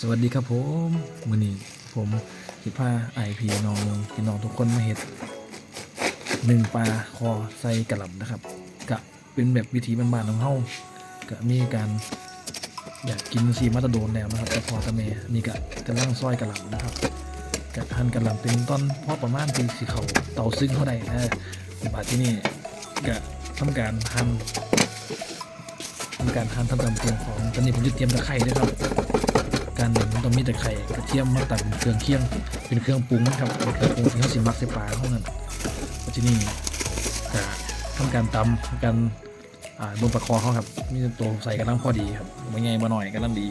สวัสดีครับผมมือนี้ผมสิพาไอพีน้องพี่น้องทุกคนมาเห็ดหนึ่งปลาคอใส่กระหล่ำนะครับกะเป็นแบบวิธีบ้านๆของเฮากะมีการอยากกินซีมาตะโดนแล้วนะครับแต่พอตะเมนี่กะกำลังซอยกระหล่ำนะครับกะหั่นกระหล่ำเป็นต้นพอประมาณเป็นสีเขาเตาซึ่งเท่าใดนะบาดที่นี่กะทำการหั่นทำการหั่นทำตามเครื่องของตอนนี้ผมจะเตรียมตะไคร้ด้วยครับ การหนึ่งมันต้องมีแต่ไข่กระเทียมมาตัดเป็นเครื่องเคียง เป็นเครื่องปรุงนะครับเป็นเครื่องปรุงที่เขาสิมักใส่ปลาเท่านั้นก็ที่นี่จะทำการตำทำการอ่าบนปลาคอเขาครับ มีตัวใส่กระลังพอดีครับไม่ไงมาหน่อยกำลังดี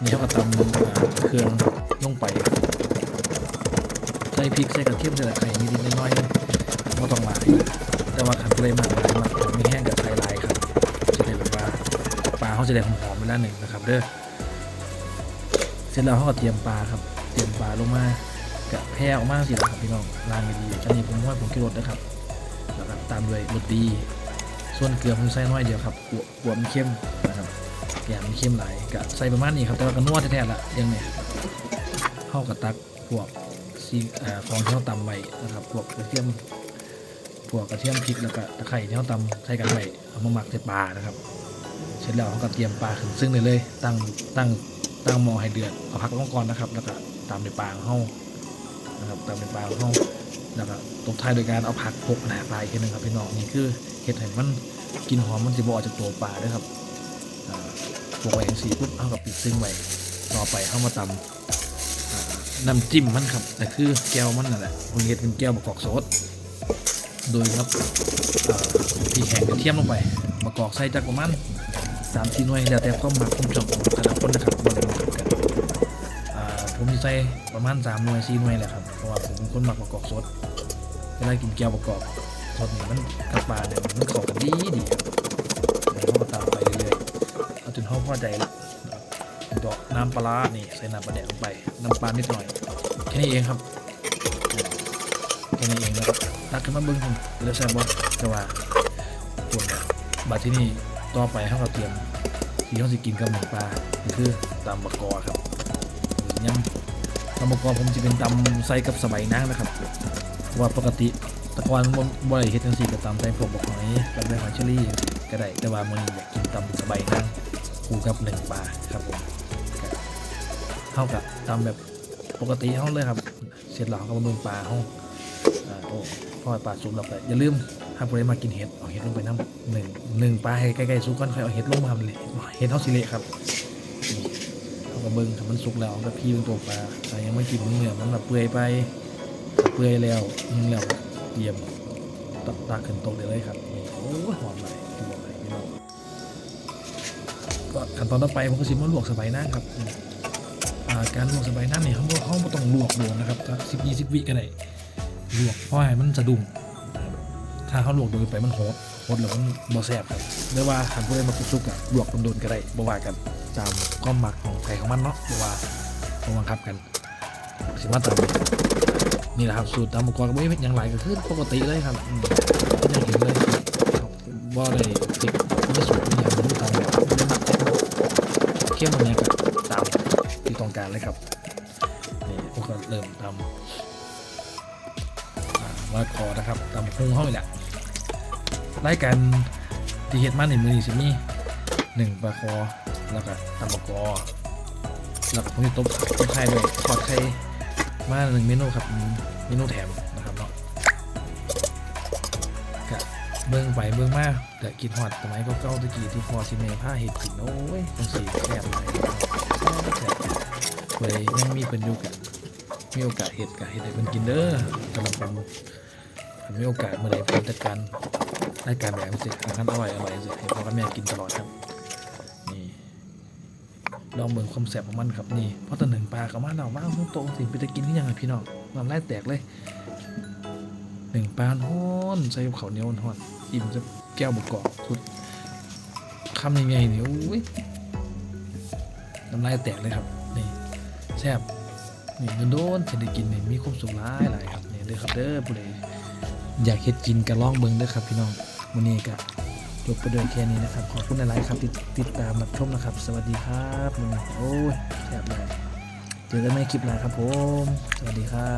นี่เขาก็ตำเครื่องลงไปใส่พริกใส่กระเทียมใส่ตะไคร้นิดๆน้อยๆไม่ต้องหลายแต่ว่าขันเลยมากหลายมากไม่แห้งกับไทยลายครับจะได้แบบว่าปลาเขาจะได้หอมๆไปแล้วหนึ่งนะครับเด้อ ร็จแล้วเขาก็เตรียมปลาครับ เตรียมปลาลงมากะแพร่ออกมาสิละครับพี่น้องล้างดีอันนี้ผมว่าผมกินรสนะครับแล้วก็ตามด้วยรสดี ส่วนเกลือผมใส่น้อยเดียวครับกลัวกลัวมันเข้มนะครับอย่ามันเข้มหลายกะใส่ประมาณนี้ครับแต่ว่าก็นวดแท้ๆละยังไงเข้ากับตักพวกซีอ่าของที่เขาตำไว้นะครับพวกกระเทียมพวกกระเทียมพริกแล้วก็ตะไคร้ที่เขาตำใส่กันไว้เอามาหมักใส่ปลานะครับ เสร็จแล้วเขาก็เตรียมปลาขึ้นซึ่งเลยเลยตั้งตั้ง ตั้งหม้อให้เดือดเอาพักลงก่อนนะครับ แล้วก็ตามด้วยปางเฮานะครับตามด้วยปางเฮาแล้วก็ตบท้ายโดยการเอาผักโปะหนาปลาอีกทีหนึงครับพี่น้องนี่คือเห็ดให้มันกินหอมมันสิบออกจากตัวปลาด้วยครับโปะไว้อย่างสีปุ๊บเอากับปิดซึ่งไว้ต่อไปเข้ามาตำน้ำจิ้มมันครับแต่คือแก้วมันนั่นแหละผมเห็ดเป็นแก้วมะกอกสดโดยครับพี่แห้งกระเทียมลงไปมะกอกใส่จากประมาณสามสี่หน่วยแล้วแต่ความหมักความชอบของแต่ละคนนะครับบริบทกันอ่าผมมี ใส่ประมาณสามหน่วยสี่หน่วยแหละครับ เพราะว่าผมเป็นคนหมักประกอบสดเวลากินแก้วประกอบสดเนี่ยมันกับปลาเนี่ยมันเข้ากันดีดีครับแล้วก็ตามไปเรื่อยๆเอาจนเขาพอใจละดอกน้ำปลาร้านี่ใส่น้ำปลาแดกลงไป น้ำปลานิดหน่อย แค่นี้เองครับแค่นี้เองนะครับตักขึ้นมาเบิ้งผมแล้วแซ่บว่าแต่ว่าปวดเนี่ยบาดที่นี่ต่อไปเขาก็เตรียมที่เขาสิกินกับหมูปลาคือตำบะกอครับยัง ตำบะกอผมจะเป็นตำใส่กับสบายนางนะครับว่าปกติตะกอนผมบ่ได้เฮ็ดจังซี่ก็ตำใส่พวกบะหอยกับใบหอยเชอรี่ก็ได้แต่ว่ามื้อนี้อยากกินตำสบายนางคู่กับหนึ่งปลาครับผมเท่ากับตำแบบปกติเฮาเลยครับ เสร็จแล้วก็มาเบิ่งปลาเฮาอ่าโอ้พอปลาสุกแล้วก็อย่าลืมถ้าผู้ใดมากินเห็ดเอาเห็ดลงไปน้ำหนึ่งหนึ่งปลาให้ใกล้ๆสุกก่อนค่อยเอาเห็ดลงมาเลยเห็ดเท่าสิเละครับ เขาก็เบิ้งถ้ามันสุกแล้วเอาก็พี่เป็นตัวปลาแต่ยังไม่กินเนื้อมันแบบเปื่อยไปเปื่อยแล้วนึ่งแล้วเตรียมตักตักขึ้นโต๊ะได้เลยครับโอ้หอมเลยที่บอกเลยพี่น้องก็ขั้นตอนต่อไปผมก็สิมาลวกสบายน้ำครับการลวกสบายน้ำเนี่ยเขาบอกเขาไม่ต้องลวกโดนนะครับสักสิบยี่สิบวิก็ได้ลวกเพราะให้มันสะดุ้งถ้าเขาลวกโดนไปมันโหด โหดแล้วมันบ่แซ่บครับหรือว่าหันผู้ใดมาซุกๆอะลวกโดนๆก็ได้บ่ว่ากันตามความหมักของไทยของมันเนาะบ่ว่าบ่บังคับกันสิมาตามนี่แหละครับสูตรตามอุปกรณ์ก็ไม่เป็นอย่างไรก็คือปกติเลยครับอืมยังเห็นเลยบ่ได้ติดไม่สูตรไม่อย่างนี้ตามแบบไม่มักเข้มอะไรก็ตามที่ต้องการเลยครับนี่พวกก็เริ่มตามว่าคอนะครับตำพุงห้องนี่แหละ รายการที่เฮ็ดมาในมือนี่สิมีหนึ่งปลาคอแล้วก็ตำปลากอแล้วก็ผมจะต้มต้มไข่ด้วยทอดไข่มาหนึ่งเมนูครับเมนูแถมนะครับเนาะก็เบิ้องไปเบิ้องมาแต่กินฮอดสมัยเก่าๆตะกี้ที่พอสิเมผ้าเห็ดกินโอ้ยจังสีแซ่บเลยแซ่บเลยยังมีเป็นอยู่กับมีโอกาสเห็ดกับเห็ดให้เพิ่นกินเด้อสำหรับผมถ้ามีโอกาสเมื่อไหร่ผมจัดการ รายการแบบนี้สิอาหารอร่อยอร่อยสิให้พ่อกับแม่กินตลอดครับนี่ลองเบิ่งความแซ่บของมันครับนี่เพราะตอนหนึ่งปลาเขามาเราว่าโตสิไปจะกินที่ยังไงพี่น้องน้ำลายแตกเลยหนึ่งปลาฮ้อนใส่กับข้าวเหนียวฮ้อนอิ่มจะแก้วบุกกอกสุดคำยังไงเนี่ยอุ้ยน้ำลายแตกเลยครับนี่แซ่บนี่โดนๆจะได้กินนี่มีความสุขหลายหลายครับนี่เด้อครับเด้อผู้ใดอยากเฮ็ดกินก็ลองเบิ่งเด้อครับพี่น้อง วันนี้ก็จบไปด้วยแค่นี้นะครับ ขอบคุณหลายๆครับติดติดตามรับชมนะครับ สวัสดีครับวันนี้โอ้ยแทบเลยเจอกันในคลิปหน้าครับผม สวัสดีครับ